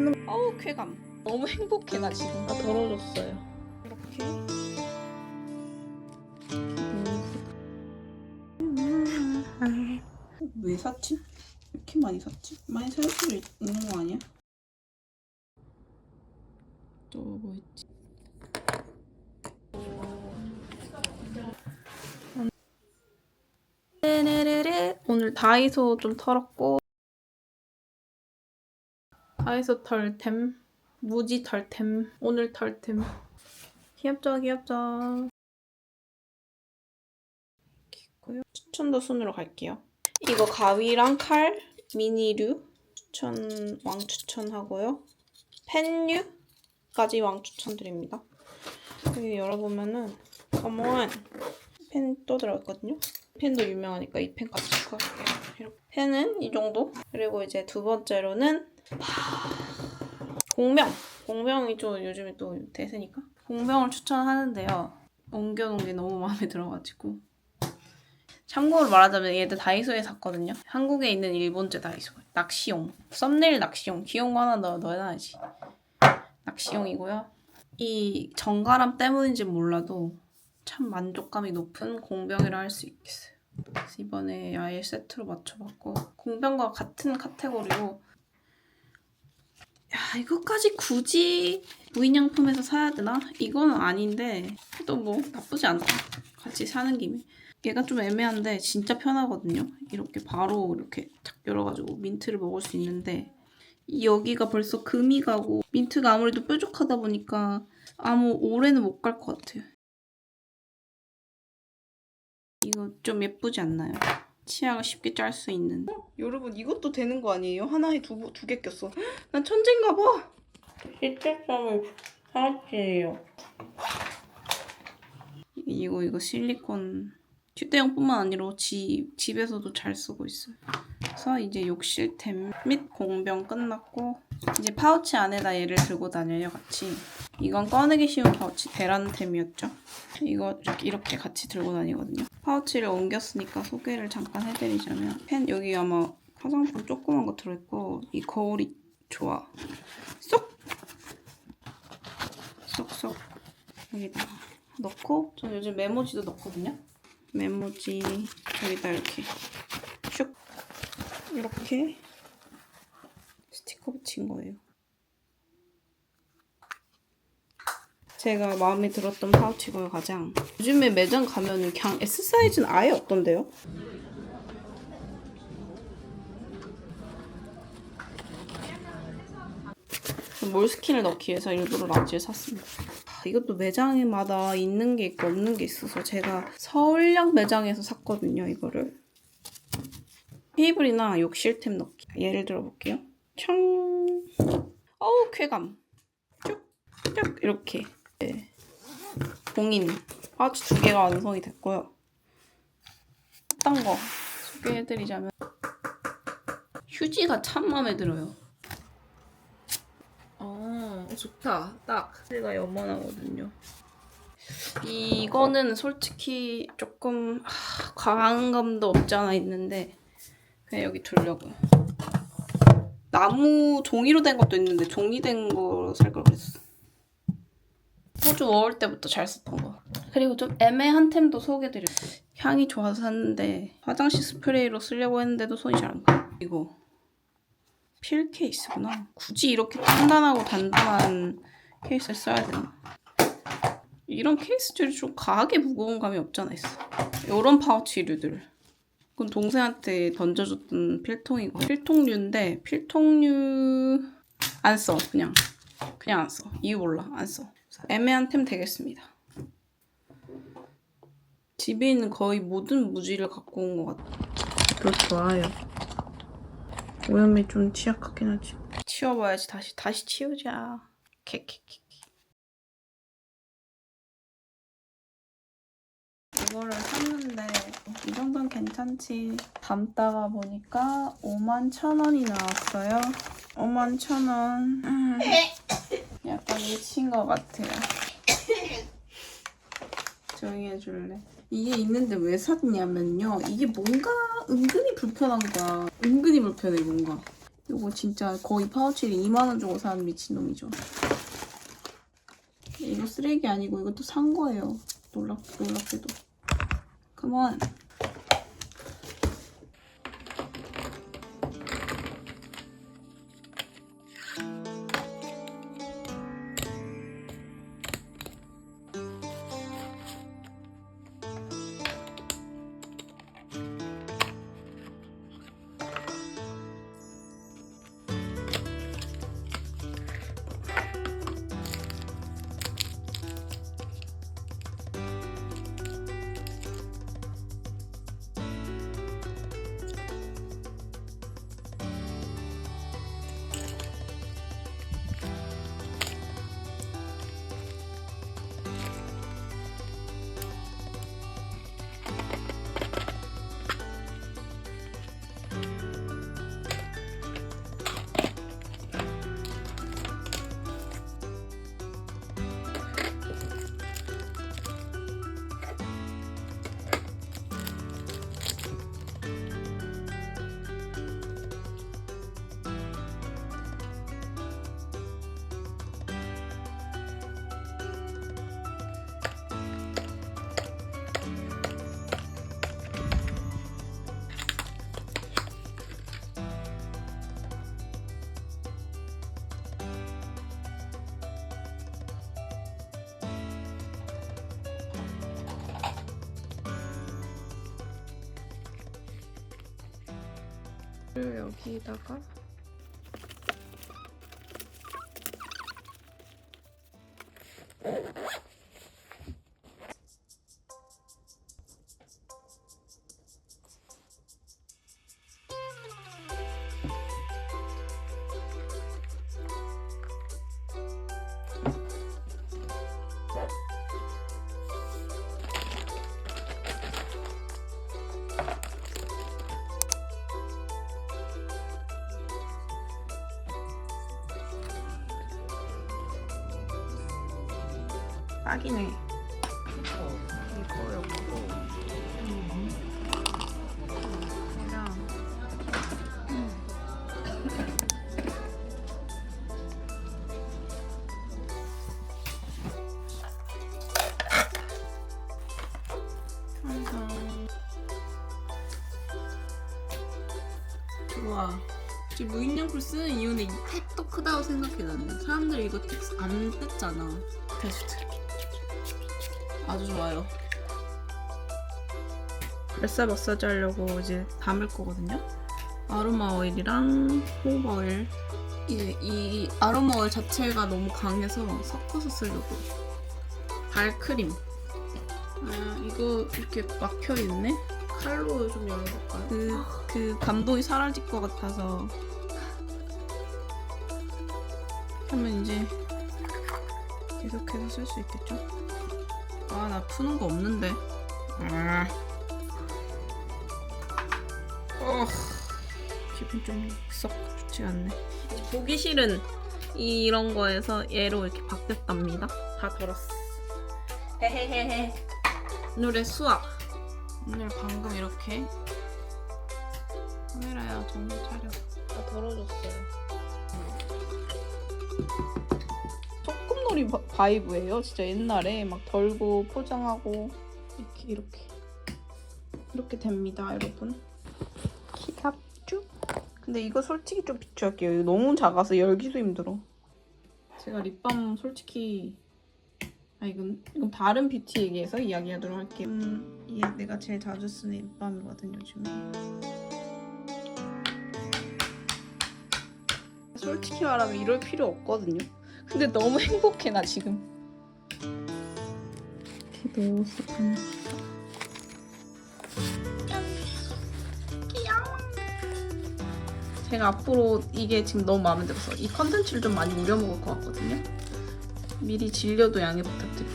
꽂는 어우 쾌감 너무 행복해 나 지금 다 덜어줬어요. 이렇게 왜 샀지? 이렇게 많이 샀지? 많이 살 수도 있- 있는 거 아니야? 또 뭐 있지? 네네레레 오늘 다이소 좀 털었고 다이소 털템 무지 털템 오늘 털템. 귀엽죠 귀엽죠? 있고요. 추천도 순으로 갈게요. 이거 가위랑 칼 미니류 추천 왕 추천하고요. 펜류까지 왕 추천드립니다. 여기 열어보면은 어머 펜또 들어있거든요. 펜도 유명하니까 이 펜까지 추가할게요. 펜은 이 정도. 그리고 이제 두 번째로는 공병 공병이 좀 요즘에 또 대세니까? 공병을 추천하는데요. 옮겨놓은 게 너무 마음에 들어가지고. 참고로 말하자면 얘들 다이소에 샀거든요. 한국에 있는 일본제 다이소. 낚시용. 썸네일 낚시용. 귀여운 거 하나 넣어, 넣어놔야지. 낚시용이고요. 이 정갈함 때문인지 몰라도 참 만족감이 높은 공병이라 할 수 있겠어요. 그래서 이번에 아예 세트로 맞춰봤고 공병과 같은 카테고리로 야 이거까지 굳이 무인양품에서 사야 되나? 이거는 아닌데 또뭐 나쁘지 않다 같이 사는 김에 얘가 좀 애매한데 진짜 편하거든요 이렇게 바로 이렇게 탁 열어가지고 민트를 먹을 수 있는데 이 여기가 벌써 금이 가고 민트가 아무래도 뾰족하다 보니까 아무 오래는 못 갈 것 같아요 이거 좀 예쁘지 않나요? 치아가 쉽게 짤 수 있는. 여러분 이것도 되는 거 아니에요? 하나에 두개 꼈어. 난 천재인가 봐! 실제점을 사왔지요. 이거 이거 실리콘 휴대용뿐만 아니라 집, 집에서도 잘 쓰고 있어요. 그래서 이제 욕실템 및 공병 끝났고 이제 파우치 안에다 얘를 들고 다녀요 같이 이건 꺼내기 쉬운 파우치 대란템이었죠. 이거 이렇게, 이렇게 같이 들고 다니거든요. 파우치를 옮겼으니까 소개를 잠깐 해드리자면 펜 여기 아마 화장품 조그만 거 들어있고 이 거울이 좋아. 쏙! 쏙쏙. 여기다 넣고 저 요즘 메모지도 넣거든요. 메모지 여기다 이렇게 슉! 이렇게 스티커 붙인 거예요 제가 마음에 들었던 파우치고요 가장 요즘에 매장 가면은 그냥 S 사이즈는 아예 없던데요 몰스킨을 넣기 위해서 일부러 라지를 샀습니다. 아, 이것도 매장마다 있는 게 있고 없는 게 있어서 제가 서울역 매장에서 샀거든요, 이거를. 테이블이나 욕실템 넣기. 예를 들어 볼게요. 청. 어우, 쾌감. 쭉, 쭉, 이렇게. 네. 봉인. 파우치 두 개가 완성이 됐고요. 딴 거 소개해드리자면 휴지가 참 마음에 들어요. 어, 좋다. 딱. 제가 염원하거든요. 이거는 솔직히 조금 하, 과한 감도 없지 않아 있는데 그냥 여기 두려고요. 나무 종이로 된 것도 있는데 종이 된 거 살 걸 그랬어. 호주 어울 때부터 잘 썼던 거. 그리고 좀 애매한 템도 소개드릴게요. 향이 좋아서 샀는데 화장실 스프레이로 쓰려고 했는데도 손이 잘 안 가. 이거 필 케이스구나. 굳이 이렇게 단단하고 단단한 케이스를 써야 되나? 이런 케이스들이 좀 과하게 무거운 감이 없잖아 있어. 이런 파우치류들. 그건 동생한테 던져줬던 필통이고 필통류인데 필통류 안 써. 그냥 그냥 안 써. 이유 몰라. 안 써. 애매한 템 되겠습니다. 집에 있는 거의 모든 무지를 갖고 온 것 같아. 또 좋아요. 오염이 좀 취약하긴 하지. 치워봐야지 다시 다시 치우자. 캐캐캐. 이거를 샀는데 이 정도는 괜찮지. 담다가 보니까 5만 천 원이 나왔어요. 5만 천 원. 음, 약간 미친 것 같아요. 조용히 해줄래? 이게 있는데 왜 샀냐면요. 이게 뭔가 은근히 불편한 거야. 은근히 불편해 뭔가. 이거 진짜 거의 파우치를 2만원 주고 산 미친놈이죠. 이거 쓰레기 아니고 이것도 산 거예요. 놀랍, 놀랍게도. 컴온. 여기다가 딱이네. 이거. 지금 무인양풀 쓰는 이유는 이 택도 크다고 생각해 나는. 사람들이 이거 택안 뜯잖아. 테스트. 아주 좋아요. 뱃살 마사지 하려고 이제 담을 거거든요. 아로마 오일이랑 호흡 오일. 이제 이 아로마 오일 자체가 너무 강해서 섞어서 쓰려고. 발크림. 아, 이거 이렇게 막혀 있네. 칼로 좀 열어볼까요? 그, 그 감동이 사라질 것 같아서. 하면 이제 계속해서 쓸 수 있겠죠? 아, 나 푸는 거 없는데. 아. 어. 기분 좀 썩 좋지 않네. 보기 싫은 이런 거에서 얘로 이렇게 바뀌었답니다. 다 덜었어. 헤헤헤헤. 오늘의 수학. 오늘 방금 이렇게 카메라야 정신 차려. 다 덜어줬어요. 소꿉놀이 바- 바이브예요. 진짜 옛날에 막 덜고 포장하고 이렇게 이렇게 이렇게 됩니다, 여러분. 키갑쭈? 근데 이거 솔직히 좀 비추할게요. 이거 너무 작아서 열기도 힘들어. 제가 립밤 솔직히 아 이건 이건 다른 뷰티 얘기해서 이야기하도록 할게요. 음, 이게 내가 제일 자주 쓰는 립밤이거든 요즘에. 솔직히 말하면 이럴 필요 없거든요. 근데 너무 행복해 나 지금. 반. 제가 앞으로 이게 지금 너무 마음에 들어서 이 컨텐츠를 좀 많이 우려먹을 것 같거든요. 미리 질려도 양해 부탁드릴게요.